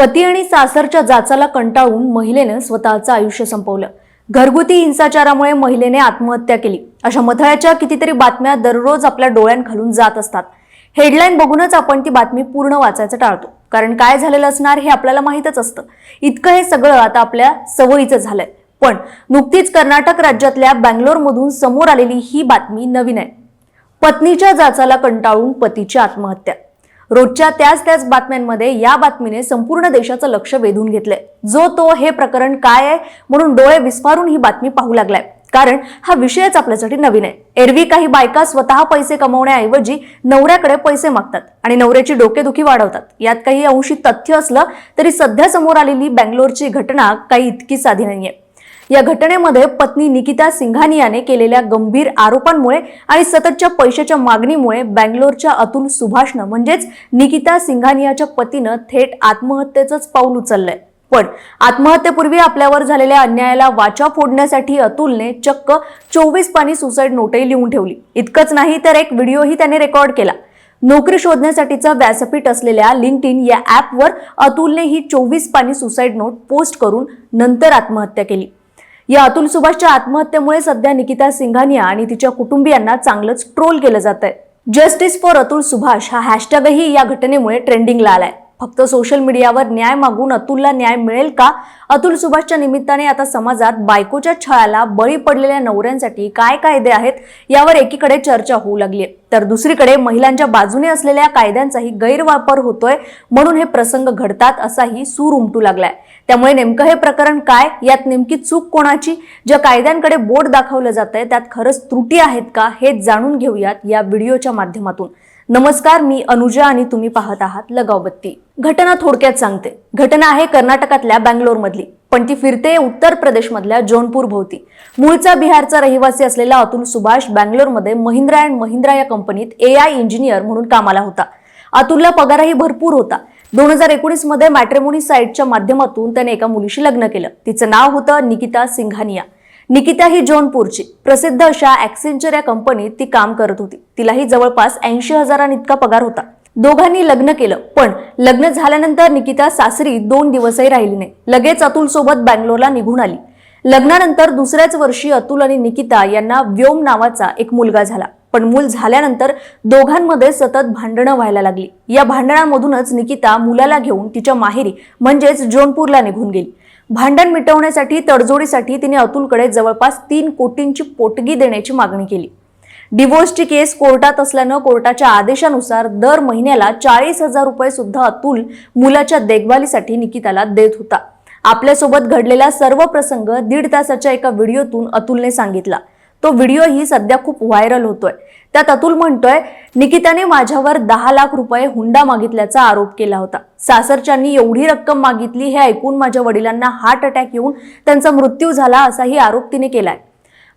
पती आणि सासरच्या जाचाला कंटाळून महिलेनं स्वतःचं आयुष्य संपवलं. घरगुती हिंसाचारामुळे महिलेने आत्महत्या केली. अशा मथळ्याच्या कितीतरी बातम्या दररोज आपल्या डोळ्यांखालून जात असतात. हेडलाईन बघूनच आपण ती बातमी पूर्ण वाचायचं टाळतो. कारण काय झालेलं असणार हे आपल्याला माहीतच असतं. इतकं हे सगळं आता आपल्या सवयीचं झालंय. पण नुकतीच कर्नाटक राज्यातल्या बँगलोरमधून समोर आलेली ही बातमी नवीन आहे. पत्नीच्या जाचाला कंटाळून पतीची आत्महत्या. रोजच्या त्याच त्याच बातम्यांमध्ये या बातमीने संपूर्ण देशाचं लक्ष वेधून घेतलंय. जो तो हे प्रकरण काय आहे म्हणून डोळे विस्फारून ही बातमी पाहू लागलाय. कारण हा विषयच आपल्यासाठी नवीन आहे. एरवी काही बायका स्वतः पैसे कमवण्याऐवजी नवऱ्याकडे पैसे मागतात आणि नवऱ्याची डोकेदुखी वाढवतात. यात काही अंशी तथ्य असलं तरी सध्या समोर आलेली बँगलोरची घटना काही इतकी साधी नाहीये. या घटनेमध्ये पत्नी निकिता सिंघानियाने केलेल्या गंभीर आरोपांमुळे आणि सततच्या पैशाच्या मागणीमुळे बँगलोरच्या अतुल सुभाषनं म्हणजेच निकिता सिंघानियाच्या पतीनं थेट आत्महत्येचंच पाऊल उचललंय. पण आत्महत्येपूर्वी आपल्यावर झालेल्या अन्यायाला वाचा फोडण्यासाठी अतुलने चक्क चोवीस पाणी सुसाईड नोटही लिहून ठेवली. इतकंच नाही तर एक व्हिडिओही त्याने रेकॉर्ड केला. नोकरी शोधण्यासाठीचं व्यासपीठ असलेल्या लिंक्ड इन या ॲपवर अतुलने ही चोवीस पाणी सुसाईड नोट पोस्ट करून नंतर आत्महत्या केली. या अतुल सुभाषच्या आत्महत्येमुळे सध्या निकिता सिंघानिया आणि तिच्या कुटुंबियांना चांगलंच ट्रोल केलं जात आहे जस्टिस फॉर अतुल सुभाष हा हॅशटॅगही या घटनेमुळे ट्रेंडिंगला आलाय. फक्त सोशल मीडियावर न्याय मागून अतुलला न्याय मिळेल का? अतुल सुभाषच्या निमित्ताने आता समाजात बायकोच्या छळाला बळी पडलेल्या नवऱ्यांसाठी काय कायदे आहेत यावर एकीकडे चर्चा होऊ लागली आहे तर दुसरीकडे महिलांच्या बाजूने असलेल्या कायद्यांचाही गैरवापर होतोय म्हणून हे प्रसंग घडतात असाही सूर उमटू लागलाय. त्यामुळे नेमकं हे प्रकरण काय? यात नेमकी चूक कोणाची? ज्या कायद्यांकडे बोट दाखवलं जात आहे त्यात खरंच त्रुटी आहेत का? हे जाणून घेऊयात या व्हिडिओच्या माध्यमातून. नमस्कार मी अनुजा आणि तुम्ही पाहत आहात लगावबत्ती. घटना थोडक्यात सांगते. घटना आहे कर्नाटकातल्या बँगलोरमधली. पण ती फिरते उत्तर प्रदेशमधल्या जौनपूर भोवती. मूळचा बिहारचा रहिवासी असलेला अतुल सुभाष बँगलोरमध्ये महिंद्रा अँड महिंद्रा या कंपनीत ए आय इंजिनियर म्हणून कामाला होता. अतुलला पगारही भरपूर होता. दोन हजार एकोणीसमध्ये मॅट्रिमोनी साईटच्या माध्यमातून त्याने एका मुलीशी लग्न केलं. तिचं नाव होतं निकिता सिंघानिया. निकिता ही जौनपूरची. प्रसिद्ध अशा ॲक्सेंचर या कंपनीत ती काम करत होती. तिलाही जवळपास ऐंशी हजारांइतका पगार होता. दोघांनी लग्न केलं पण लग्न झाल्यानंतर निकिता सासरी दोन दिवसही राहिली नाही. लगेच अतुल सोबत बँगलोरला निघून आली. लग्नानंतर दुसऱ्याच वर्षी अतुल आणि निकिता यांना व्योम नावाचा एक मुलगा झाला. पण मूल झाल्यानंतर दोघांमध्ये सतत भांडणं व्हायला लागली. या भांडणांमधूनच निकिता मुलाला घेऊन तिच्या माहेरी म्हणजेच जोनपूरला निघून गेली. भांडण मिटवण्यासाठी तडजोडीसाठी तिने अतुलकडे जवळपास तीन कोटींची पोटगी देण्याची मागणी केली. डिवोर्सची केस कोर्टात असल्यानं कोर्टाच्या आदेशानुसार दर महिन्याला चाळीस हजार रुपये सुद्धा अतुल मुलाच्या देखभालीसाठी निकिताला देत होता. आपल्यासोबत घडलेला सर्व प्रसंग दीड तासाच्या एका व्हिडिओतून अतुलने सांगितला. तो व्हिडिओही सध्या खूप व्हायरल होतोय. त्यात अतुल म्हणतोय निकिताने माझ्यावर दहा लाख रुपये हुंडा मागितल्याचा आरोप केला होता. सासरच्यांनी एवढी रक्कम मागितली हे ऐकून माझ्या वडिलांना हार्ट अटॅक येऊन त्यांचा मृत्यू झाला असाही आरोप तिने केलाय.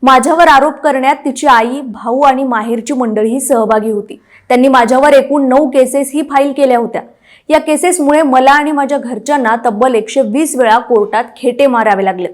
माझ्यावर आरोप करण्यात तिची आई भाऊ आणि माहेरची मंडळी सहभागी होती. त्यांनी माझ्यावर एकूण नऊ केसेस ही फाईल केल्या होत्या. या केसेसमुळे मला आणि माझ्या घरच्यांना तब्बल एकशे वीस वेळा कोर्टात खेटे मारावे लागले.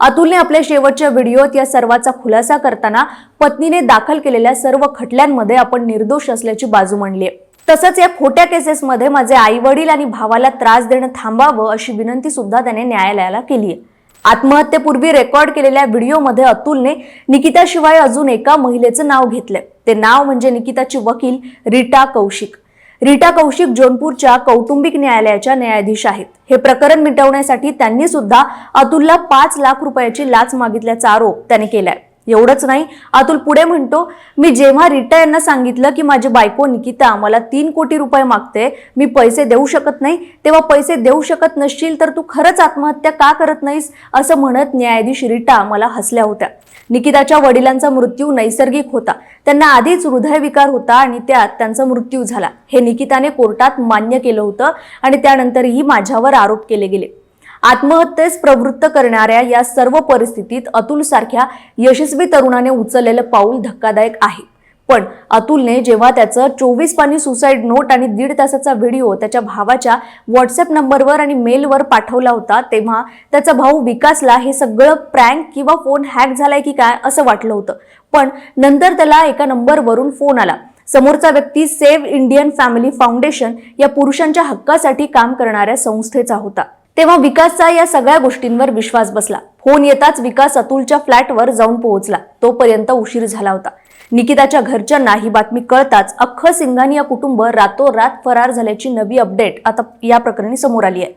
अतुलने आपल्या शेवटच्या व्हिडिओत या सर्वाचा खुलासा करताना पत्नीने दाखल केलेल्या सर्व खटल्यांमध्ये आपण निर्दोष असल्याची बाजू मांडली. आहे तसंच या खोट्या केसेसमध्ये माझे आई वडील आणि भावाला त्रास देणं थांबावं अशी विनंती सुद्धा त्याने न्यायालयाला केली आहे आत्महत्येपूर्वी रेकॉर्ड केलेल्या व्हिडिओमध्ये अतुलने निकिताशिवाय अजून एका महिलेचं नाव घेतलंय. ते नाव म्हणजे निकिताची वकील रीटा कौशिक. रीटा कौशिक जौनपूरच्या कौटुंबिक न्यायालयाच्या न्यायाधीश आहेत. हे प्रकरण मिटवण्यासाठी त्यांनी सुद्धा अतुलला पाच लाख रुपयाची लाच मागितल्याचा आरोप त्यांनी केलाय. एवढंच नाही. अतुल पुढे म्हणतो मी जेव्हा रिटा यांना सांगितलं की माझी बायको निकिता मला तीन कोटी रुपये मागते मी पैसे देऊ शकत नाही. तेव्हा पैसे देऊ शकत नसशील तर तू खरंच आत्महत्या का करत नाहीस? असं म्हणत न्यायाधीश रीटा मला हसल्या होत्या. निकिताच्या वडिलांचा मृत्यू नैसर्गिक होता. त्यांना आधीच हृदयविकार होता आणि त्यात त्यांचा मृत्यू झाला. हे निकिताने कोर्टात मान्य केलं होतं आणि त्यानंतरही माझ्यावर आरोप केले गेले. आत्महत्येस प्रवृत्त करणाऱ्या या सर्व परिस्थितीत अतुल सारख्या यशस्वी तरुणाने उचललेलं पाऊल धक्कादायक आहे. पण अतुलने जेव्हा त्याचं चोवीस पानी सुसाईड नोट आणि दीड तासाचा व्हिडिओ त्याच्या भावाच्या व्हॉट्सअप नंबरवर आणि मेलवर पाठवला होता तेव्हा त्याचा भाऊ विकासला हे सगळं प्रँक किंवा फोन हॅक झालाय की काय असं वाटलं होतं. पण नंतर त्याला एका नंबरवरून फोन आला. समोरचा व्यक्ती सेव्ह इंडियन फॅमिली फाउंडेशन या पुरुषांच्या हक्कासाठी काम करणाऱ्या संस्थेचा होता. तेव्हा विकासचा या सगळ्या गोष्टींवर विश्वास बसला. फोन येताच विकास अतुलच्या फ्लॅटवर जाऊन पोहोचला. तोपर्यंत उशीर झाला होता. निकिताच्या घरच्यांना ही बातमी कळताच अख्खं सिंघानिया कुटुंब रातोरात फरार झाल्याची नवी अपडेट आता या प्रकरणी समोर आली आहे.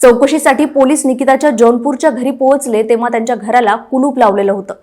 चौकशीसाठी पोलीस निकिताच्या जौनपूरच्या घरी पोहोचले तेव्हा त्यांच्या घराला कुलूप लावलेलं होतं.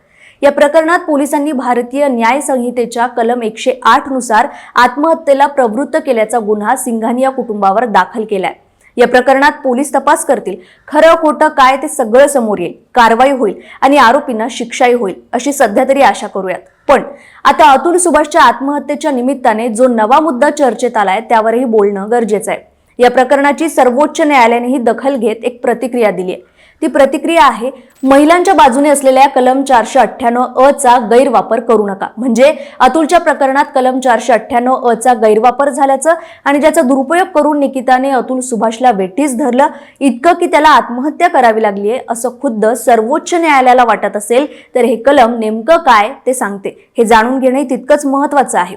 या प्रकरणात पोलिसांनी भारतीय न्याय संहितेच्या कलम एकशे आठनुसार आत्महत्येला प्रवृत्त केल्याचा गुन्हा सिंघानिया कुटुंबावर दाखल केलाय. या प्रकरणात पोलीस तपास करतील. खरं खोटं काय ते सगळं समोर येईल. कारवाई होईल आणि आरोपींना शिक्षाही होईल अशी सध्या तरी आशा करूयात. पण आता अतुल सुभाषच्या आत्महत्येच्या निमित्ताने जो नवा मुद्दा चर्चेत आलाय त्यावरही बोलणं गरजेचं आहे. या प्रकरणाची सर्वोच्च न्यायालयानेही दखल घेत एक प्रतिक्रिया दिली आहे ती प्रतिक्रिया आहे महिलांच्या बाजूने असलेल्या कलम चारशे अठ्ठ्याण्णव अ चा गैरवापर करू नका. म्हणजे अतुलच्या प्रकरणात कलम चारशे अठ्ठ्याण्णव अ चा गैरवापर झाल्याचं आणि ज्याचा दुरुपयोग करून निकिताने अतुल सुभाषला वेठीस धरलं इतकं की त्याला आत्महत्या करावी लागली आहे असं खुद्द सर्वोच्च न्यायालयाला वाटत असेल तर हे कलम नेमकं काय ते सांगते. हे जाणून घेणे तितकंच महत्वाचं आहे.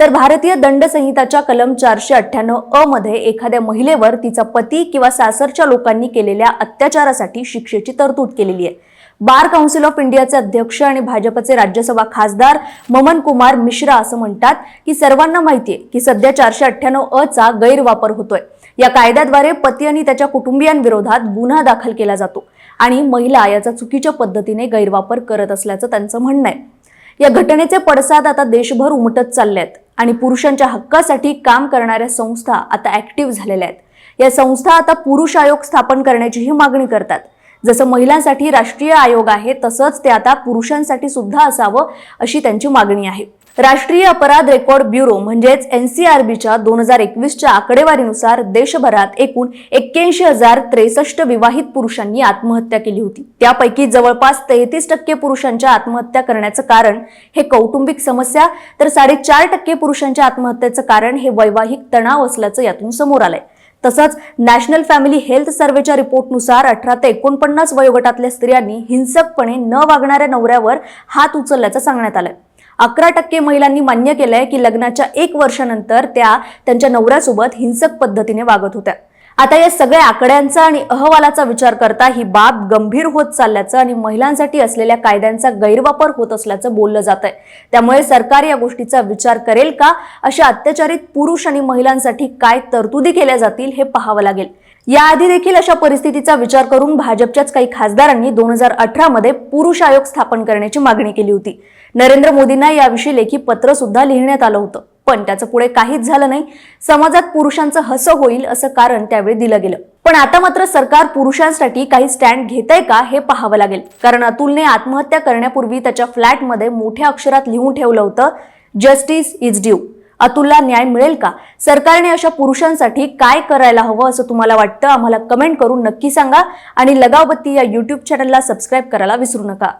तर भारतीय दंड संहिताच्या कलम चारशे अठ्ठ्याण्णव अ मध्ये एखाद्या महिलेवर तिचा पती किंवा सासरच्या लोकांनी केलेल्या अत्याचारासाठी शिक्षेची तरतूद केलेली आहे. बार काउन्सिल ऑफ इंडियाचे अध्यक्ष आणि भाजपचे राज्यसभा खासदार ममन कुमार मिश्रा असं म्हणतात की सर्वांना माहितीये की सध्या चारशे अठ्ठ्याण्णव अ चा गैरवापर होतोय. या कायद्याद्वारे पती आणि त्याच्या कुटुंबियांविरोधात गुन्हा दाखल केला जातो आणि महिला याचा चुकीच्या पद्धतीने गैरवापर करत असल्याचं त्यांचं म्हणणं आहे. या घटनेचे पडसाद आता देशभर उमटत चालले आहेत आणि पुरुषांच्या हक्कासाठी काम करणाऱ्या संस्था आता ऍक्टिव्ह झालेल्या आहेत. या संस्था आता पुरुष आयोग स्थापन करण्याचीही मागणी करतात. जसं महिलांसाठी राष्ट्रीय आयोग आहे तसंच ते आता पुरुषांसाठी सुद्धा असावं अशी त्यांची मागणी आहे. राष्ट्रीय अपराध रेकॉर्ड ब्युरो म्हणजेच एनसीआरबीच्या दोन हजार एकवीसच्या आकडेवारीनुसार देशभरात एकूण एक्क्याऐंशी हजार त्रेसष्ट विवाहित पुरुषांनी आत्महत्या केली होती. त्यापैकी जवळपास तेहतीस टक्के पुरुषांच्या आत्महत्या करण्याचं कारण हे कौटुंबिक समस्या तर साडेचार टक्के पुरुषांच्या आत्महत्येचं कारण हे वैवाहिक तणाव असल्याचं यातून समोर आलंय. तसंच नॅशनल फॅमिली हेल्थ सर्वेच्या रिपोर्टनुसार अठरा ते एकोणपन्नास वयोगटातल्या स्त्रियांनी हिंसकपणे न वागणाऱ्या नवऱ्यावर हात उचलल्याचं सांगण्यात आलंय. अकरा टक्के महिलांनी मान्य केलंय की लग्नाच्या एक वर्षानंतर त्या त्यांच्या नवऱ्यासोबत हिंसक पद्धतीने वागत होत्या. आता या सगळ्या आकड्यांचा आणि अहवालाचा विचार करता ही बाब गंभीर होत चालल्याचं आणि महिलांसाठी असलेल्या कायद्यांचा गैरवापर होत असल्याचं बोललं जात आहे त्यामुळे सरकार या गोष्टीचा विचार करेल का? अशा अत्याचारित पुरुष आणि महिलांसाठी काय तरतुदी केल्या जातील हे पाहावं लागेल. याआधी देखील अशा परिस्थितीचा विचार करून भाजपच्याच काही खासदारांनी दोन हजार अठरा मध्ये पुरुष आयोग स्थापन करण्याची मागणी केली होती. नरेंद्र मोदींना याविषयी लेखी पत्र सुद्धा लिहिण्यात आलं होतं. पण त्याचं पुढे काहीच झालं नाही. समाजात पुरुषांचं हसं होईल असं कारण त्यावेळी दिलं गेलं. पण आता मात्र सरकार पुरुषांसाठी काही स्टँड घेतंय का हे पाहावं लागेल. कारण अतुलने आत्महत्या करण्यापूर्वी त्याच्या फ्लॅटमध्ये मोठ्या अक्षरात लिहून ठेवलं होतं जस्टिस इज ड्यू. अतुलला न्याय मिळेल का? सरकारने अशा पुरुषांसाठी काय करायला हवं असं तुम्हाला वाटतं? आम्हाला कमेंट करून नक्की सांगा आणि लगावबत्ती या युट्यूब चॅनलला सबस्क्राईब करायला विसरू नका.